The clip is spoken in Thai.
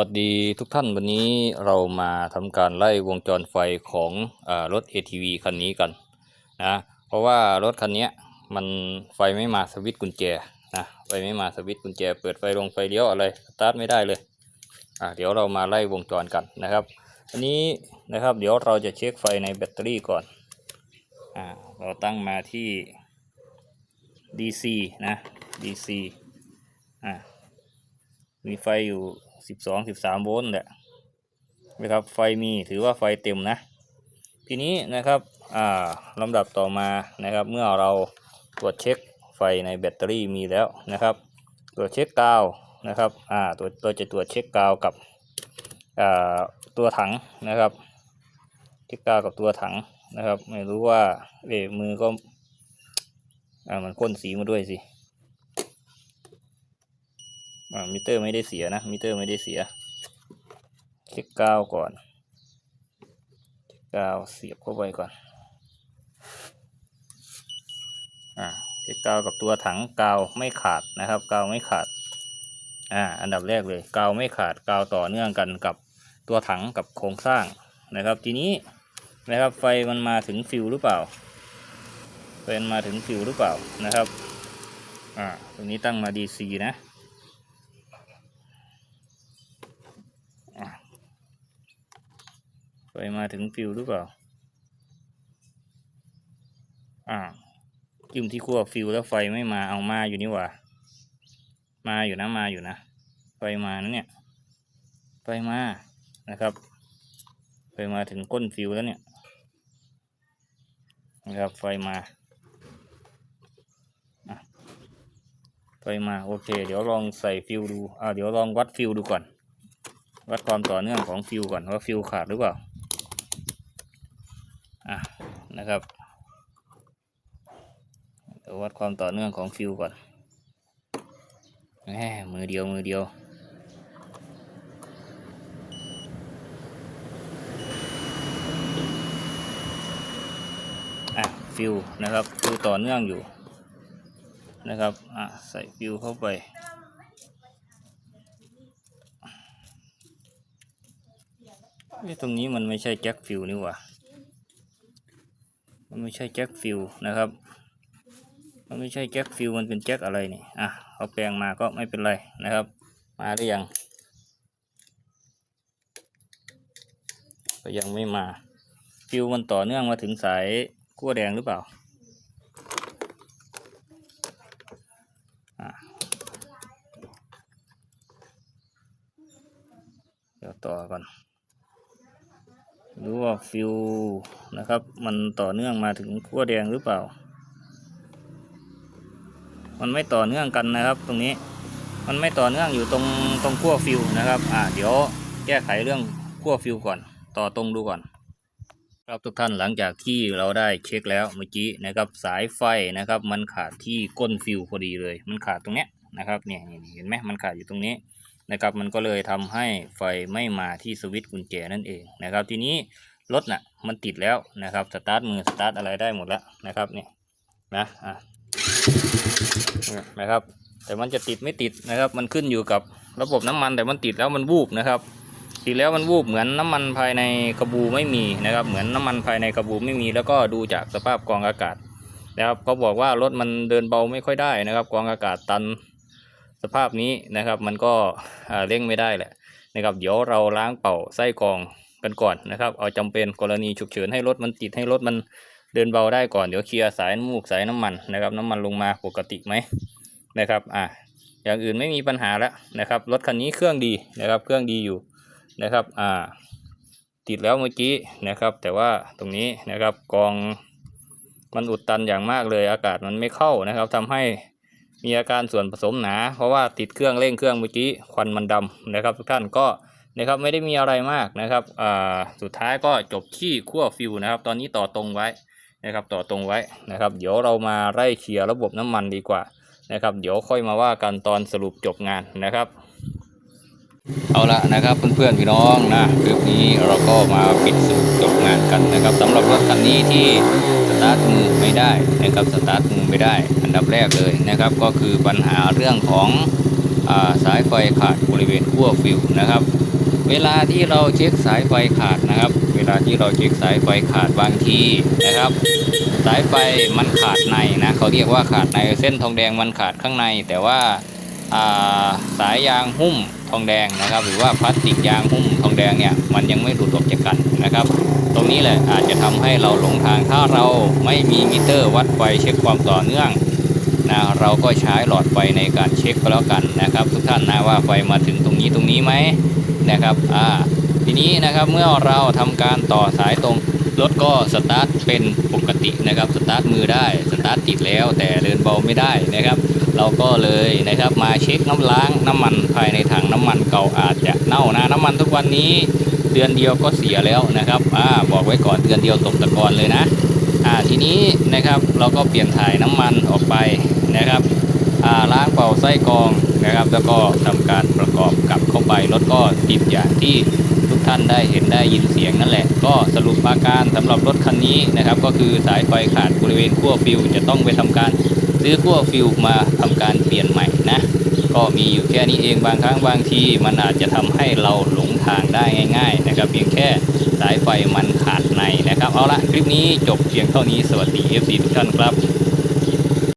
วัสดีทุกท่านวันนี้เรามาทำการไล่วงจรไฟของอรถ ATV คันนี้กันนะเพราะว่ารถคันนี้มันไฟไม่มาสวิตช์กุญแจนะไฟไม่มาสวิตช์กุญแจ เปิดไฟลงไฟเลี้ยวอะไรสตาร์ทไม่ได้เลยอะเดี๋ยวเรามาไล่วงจรกันนะครับอันนี้นะครับเดี๋ยวเราจะเช็คไฟในแบตเตอรี่ก่อนอ่าเราตั้งมาที่ DC นะ DC อ่ามีไฟอยู่ สิบสองสิบสามโวลต์แหละนะครับไฟมีถือว่าไฟเต็มนะ ทีนี้นะครับอ่าลำดับต่อมานะครับเมื่อเราตรวจเช็คไฟในแบตเตอรี่มีแล้วนะครับตรวจเช็คกาวนะครับอ่าตัวตัวจะตรวจเช็คกาวกับอ่าตัวถังนะครับเช็คกาวกับตัวถังนะครับ ไม่รู้ว่าเอะมือก็อ่ามันพ่นสีมาด้วยสิ มิเตอร์ไม่ได้เสียนะ มิเตอร์ไม่ได้เสีย เช็คกาวก่อน เช็คกาวเสียบเข้าไปก่อน อ่า เช็คกาวกับตัวถังกาวไม่ขาดนะครับ กาวไม่ขาด อ่า อันดับแรกเลย กาวไม่ขาด กาวต่อเนื่องกันกับตัวถังกับโครงสร้างนะครับ ทีนี้นะครับ ไฟมันมาถึงฟิวหรือเปล่า ไฟมันมาถึงฟิวหรือเปล่านะครับ อ่า ตรงนี้ตั้งมา DC นะ ไฟมาถึงฟิวหรือเปล่า อ่าจิ้มที่ขั้วฟิวแล้วไฟไม่มาเอามาอยู่นี่หว่า มาอยู่นะมาอยู่นะ ไฟมานะเนี่ย ไฟมานะครับไฟมาถึงก้นฟิวแล้วเนี่ย นะครับไฟมาไฟมาโอเค เดี๋ยวลองใส่ฟิวดูอ่าเดี๋ยวลองวัดฟิวดูก่อน วัดความต่อเนื่องของฟิวก่อนว่าฟิวขาดหรือเปล่า นะครับเดี๋ยววัดความต่อเนื่องของฟิวก่อนแหมมือเดียวมือเดียวอะฟิวนะครับฟิวต่อเนื่องอยู่นะครับอะใส่ฟิวเข้าไปเอ๊ะตรงนี้มันไม่ใช่แจ็คฟิวนี่หว่า มันไม่ใช่แจ็คฟิวนะครับ มันไม่ใช่แจ็คฟิวมันเป็นแจ็คอะไรนี่อะเขาแปลงมาก็ไม่เป็นไรนะครับ มาหรือยังก็ยังไม่มาฟิวมันต่อเนื่องมาถึงสายขั้วแดงหรือเปล่าอะเดี๋ยวต่อก่อน รู้ว่าฟิวนะครับ มันต่อเนื่องมาถึงขั้วแดงหรือเปล่า มันไม่ต่อเนื่องกันนะครับ ตรงนี้มันไม่ต่อเนื่องอยู่ตรงตรงขั้วฟิวนะครับ อ่าเดี๋ยวแก้ไขเรื่องขั้วฟิวก่อน ต่อตรงดูก่อน ครับทุกท่านหลังจากที่เราได้เช็คแล้วเมื่อกี้นะครับสายไฟนะครับ มันขาดที่ก้นฟิวพอดีเลย มันขาดตรงเนี้ยนะครับเนี่ยเห็นไหมมันขาดอยู่ตรงนี้ นะครับ มันก็เลยทำให้ไฟไม่มาที่สวิตช์กุญแจนั่นเองนะครับ ทีนี้รถน่ะมันติดแล้วนะครับสตาร์ทมือสตาร์ทอะไรได้หมดแล้วนะครับเนี่ยนะอะนะครับ แต่มันจะติดไม่ติดนะครับ มันขึ้นอยู่กับระบบน้ำมันแต่มันติดแล้วมันวูบนะครับติดแล้วมันวูบเหมือนน้ำมันภายในกระบูไม่มีนะครับ เหมือนน้ำมันภายในกระบูไม่มี แล้วก็ดูจากสภาพกองอากาศนะครับเขาบอกว่ารถมันเดินเบาไม่ค่อยได้นะครับ กองอากาศตัน สภาพนี้นะครับ มันก็เร่งไม่ได้แหละนะครับ เดี๋ยวเราล้างเป่าไส้กรองกันก่อนนะครับ เอาจำเป็นกรณีฉุกเฉินให้รถมันติดให้รถมันเดินเบาได้ก่อนเดี๋ยวเคลียร์สายน้ำมูกสายน้ำมันนะครับ น้ำมันลงมาปกติไหมนะครับ อะอย่างอื่นไม่มีปัญหาแล้วนะครับ รถคันนี้เครื่องดีนะครับ เครื่องดีอยู่นะครับ อ่า ติดแล้วเมื่อกี้นะครับ แต่ว่าตรงนี้นะครับกรองมันอุดตันอย่างมากเลยอากาศมันไม่เข้านะครับทำให้ มีอาการส่วนผสมหนา เพราะว่าติดเครื่องเร่งเครื่องเมื่อกี้ควันมันดำนะครับ ทุกท่านก็นะครับไม่ได้มีอะไรมากนะครับอ่าสุดท้ายก็จบที่ขั้วฟิวนะครับ ตอนนี้ต่อตรงไว้นะครับต่อตรงไว้นะครับ เดี๋ยวเรามาไล่เคลียร์ระบบน้ำมันดีกว่านะครับ เดี๋ยวค่อยมาว่ากันตอนสรุปจบงานนะครับ เอาละนะครับเพื่อนๆพี่น้องนะคลิปนี้เราก็มาปิดสรุปจบงานกันนะครับสำหรับรถคันนี้ที่ ตาร์ทมือไม่ได้นะครับสตาร์ทมือไม่ได้ อันดับแรกเลยนะครับ ก็คือปัญหาเรื่องของอาสายไฟขาดบริเวณขั้วฟิวนะครับ เวลาที่เราเช็คสายไฟขาดนะครับ เวลาที่เราเช็คสายไฟขาดบางทีนะครับ สายไฟมันขาดในนะเขาเรียกว่าขาดในเส้นทองแดงมันขาดข้างใน แต่ว่าอ่าสายยางหุ้มทองแดงนะครับ หรือว่าพลาสติกยางหุ้ม ทองแดงเนี่ยมันยังไม่หลุดออกจากกันนะครับ ตรงนี้แหละอาจจะทำให้เราหลงทางถ้าเราไม่มีมิเตอร์วัดไฟเช็คความต่อเนื่องนะเราก็ใช้หลอดไฟในการเช็คก็แล้วกันนะครับ ทุกท่านนะว่าไฟมาถึงตรงนี้ตรงนี้ไหม นะครับอ่าทีนี้นะครับเมื่อเราทำการต่อสายตรงรถก็สตาร์ทเป็นปกตินะครับสตาร์ทมือได้สตาร์ทติดแล้วแต่เดินเบาไม่ได้นะครับ เราก็เลยนะครับมาเช็คน้ำล้างน้ำมันภายในถังน้ำมันเก่าอาจจะเน่านะน้ำมันทุกวันนี้เดือนเดียวก็เสียแล้วนะครับอ่าบอกไว้ก่อนเดือนเดียวตกตะกอนเลยนะอ่าทีนี้นะครับเราก็เปลี่ยนถ่ายน้ำมันออกไปนะครับอ่าล้างเป่าไส้กรอง นะครับ แล้วก็ทำการประกอบกลับเข้าไปรถก็ติดอย่างที่ทุกท่านได้เห็นได้ยินเสียงนั่นแหละ ก็สรุปอาการสำหรับรถคันนี้นะครับ ก็คือสายไฟขาดบริเวณขั้วฟิวจะต้องไปทำการซื้อขั้วฟิวมาทำการเปลี่ยนใหม่นะก็มีอยู่แค่นี้เองบางครั้งบางทีมันอาจจะทำให้เราหลงทางได้ง่าย ๆ นะครับ เพียงแค่สายไฟมันขาดในนะครับ เอาละคลิปนี้จบเพียงเท่านี้สวัสดี FC ทุกท่านครับ